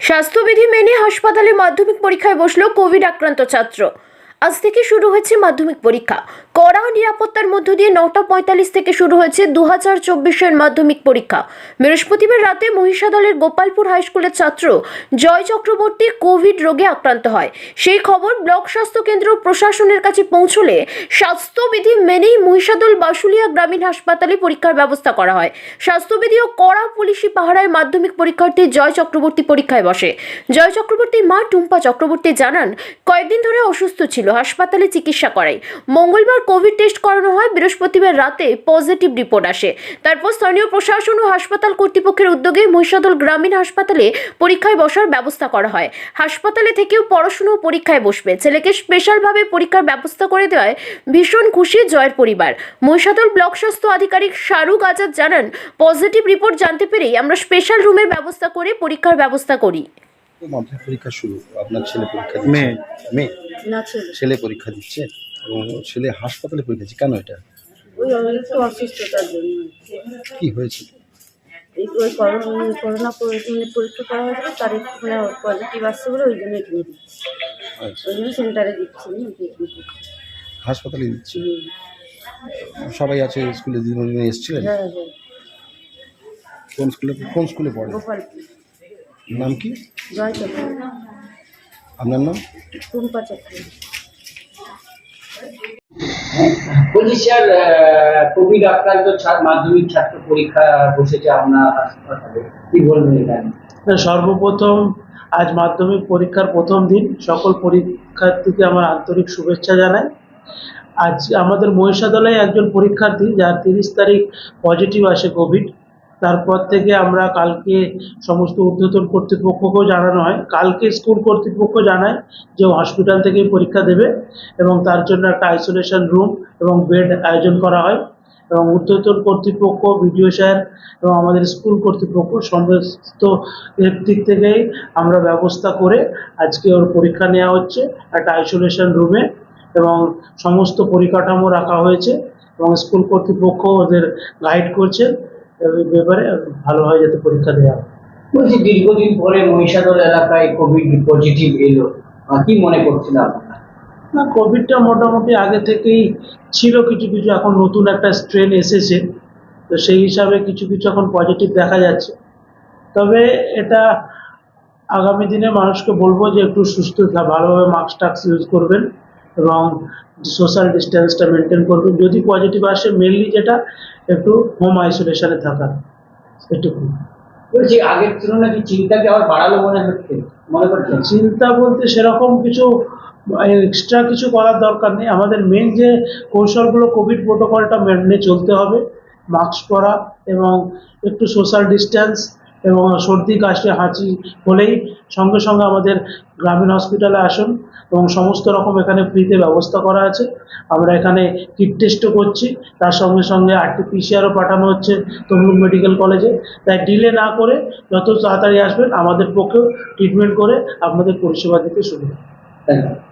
স্বাস্থ্যবিধি মেনে হাসপাতালে মাধ্যমিক পরীক্ষায় বসল কোভিড আক্রান্ত ছাত্র। আজ থেকে শুরু হয়েছে মাধ্যমিক পরীক্ষা। কড়া নিরাপত্তার মধ্য দিয়ে নটা পঁয়তাল্লিশ থেকে শুরু হয়েছে দু হাজার চব্বিশের মাধ্যমিক পরীক্ষা। বৃহস্পতিবার রাতে মহিষাদলের গোপালপুর হাইস্কুলের ছাত্র জয় চক্রবর্তী কোভিড রোগে আক্রান্ত হয়। সেই খবর ব্লক স্বাস্থ্য কেন্দ্র প্রশাসনের কাছে পৌঁছলে স্বাস্থ্যবিধি মেনেই মহিষাদল বাসুলিয়া গ্রামীণ হাসপাতালে পরীক্ষার ব্যবস্থা করা হয়। স্বাস্থ্যবিধি ও কড়া পুলিশি পাহারায় মাধ্যমিক পরীক্ষার্থী জয় চক্রবর্তী পরীক্ষায় বসে। জয় চক্রবর্তীর মা টুম্পা চক্রবর্তী জানান, কয়েকদিন ধরে অসুস্থ ছিল। হাসপাতালে চিকিৎসা করায় মঙ্গলবার কোভিড টেস্ট করানো হয় বৃহস্পতিবার রাতে পজিটিভ রিপোর্ট আসে। তারপর স্থানীয় প্রশাসন ও হাসপাতাল কর্তৃপক্ষের উদ্যোগে মহিষাদল গ্রামীণ হাসপাতালে পরীক্ষায় বসার ব্যবস্থা করা হয়। হাসপাতালে থেকেও পড়াশুনো ও পরীক্ষায় বসবে। ছেলেকে স্পেশালভাবে পরীক্ষার ব্যবস্থা করে দেওয়ায় ভীষণ খুশি জয়ের পরিবার। মহিষাদল ব্লক স্বাস্থ্য আধিকারিক শাহরুখ আজাদ জানান পজিটিভ রিপোর্ট জানতে পেরেই আমরা স্পেশাল রুমের ব্যবস্থা করে পরীক্ষার ব্যবস্থা করি। মাধ্যমিক পরীক্ষা শুরু। আপনার ছেলে পরীক্ষা মেয়ে। মেয়ে? ছিল ছেলে পরীক্ষা দিচ্ছে এবং ছেলে হাসপাতালে পরীক্ষা দিচ্ছে। কেন এটা? কি হয়েছে? এই করোনা করোনা পরি- মানে পরীক্ষা করা হয়েছিল তার মানে পজিটিভ আসছে বলে ওই জন্য এখানে দিচ্ছি। আচ্ছা। ওই জন্য সেন্টারে দিচ্ছি হাসপাতালে দিচ্ছে? সবাই আছে স্কুলে দিদিমণি এসেছিলেন? হ্যাঁ হ্যাঁ। কোন স্কুলে কোন স্কুলে পড়ে? নাম কি? জয় আপনার নাম? টুম্পা চক্রবর্তী বলছি স্যার কোভিড আক্রান্ত মাধ্যমিক ছাত্র পরীক্ষা বসেছে আপনার হাসপাতালে কি বলবেন এটা? না, সর্বপ্রথম আজ মাধ্যমিক পরীক্ষার প্রথম দিন সকল পরীক্ষার্থীকে আমার আন্তরিক শুভেচ্ছা জানাই। আজ আমাদের মহিষাদলে একজন পরীক্ষার্থী যার তিরিশ তারিখ পজিটিভ আসে কোভিড। তারপর থেকে আমরা কালকে সমস্ত ঊর্ধ্বতন কর্তৃপক্ষকেও জানানো হয়। কালকে স্কুল কর্তৃপক্ষ জানায় যে হসপিটাল থেকেই পরীক্ষা দেবে এবং তার জন্য একটা আইসোলেশন রুম এবং বেড আয়োজন করা হয়। এবং ঊর্ধ্বতন কর্তৃপক্ষ, বিডিও স্যার এবং আমাদের স্কুল কর্তৃপক্ষ সমস্ত এর দিক থেকেই আমরা ব্যবস্থা করে আজকে ওর পরীক্ষা নেওয়া হচ্ছে একটা আইসোলেশন রুমে এবং সমস্ত পরিকাঠামো রাখা হয়েছে এবং স্কুল কর্তৃপক্ষ ওদের গাইড করছে এই ব্যাপারে ভালোভাবে যাতে পরীক্ষা দেওয়া হয়। বলছি দীর্ঘদিন পরে মহিষাদল এলাকায় কোভিড পজিটিভ এলো। কি মনে করছেন আপনারা? না কোভিডটা মোটামুটি আগে থেকেই ছিল কিছু কিছু। এখন নতুন একটা স্ট্রেন এসেছে। তো সেই হিসাবে কিছু কিছু এখন পজিটিভ দেখা যাচ্ছে। তবে এটা আগামী দিনে মানুষকে বলব যে একটু সুস্থ ভালোভাবে মাস্ক টাস্ক ইউজ করবেন এবং সোশ্যাল ডিস্টেন্সটা মেনটেন করবেন। যদি পজিটিভ আসে মেনলি যেটা একটু হোম আইসোলেশনে থাকা এটুকু। বলছি আগের তুলনায় কি চিন্তাকে আবার বাড়ালো মনে হচ্ছে মনে করছে চিন্তা বলতে সেরকম কিছু এক্সট্রা কিছু করার দরকার নেই। আমাদের মেন যে কৌশলগুলো কোভিড প্রোটোকলটা মেনে চলতে হবে মাস্ক পরা এবং একটু সোশ্যাল ডিস্টেন্স এবং সর্দি, কাশি, হাঁচি হলেই সঙ্গে সঙ্গে আমাদের গ্রামীণ হসপিটালে আসুন এবং সমস্ত রকম এখানে ফ্রিতে ব্যবস্থা করা আছে। আমরা এখানে কিট টেস্টও করছি। তার সঙ্গে সঙ্গে আরটি পিসিআরও পাঠানো হচ্ছে তমলুক মেডিকেল কলেজে তাই ডিলে না করে যত তাড়াতাড়ি আসবেন, আমাদের পক্ষেও ট্রিটমেন্ট করে আপনাদের পরিষেবা দিতে সুবিধা। Thank you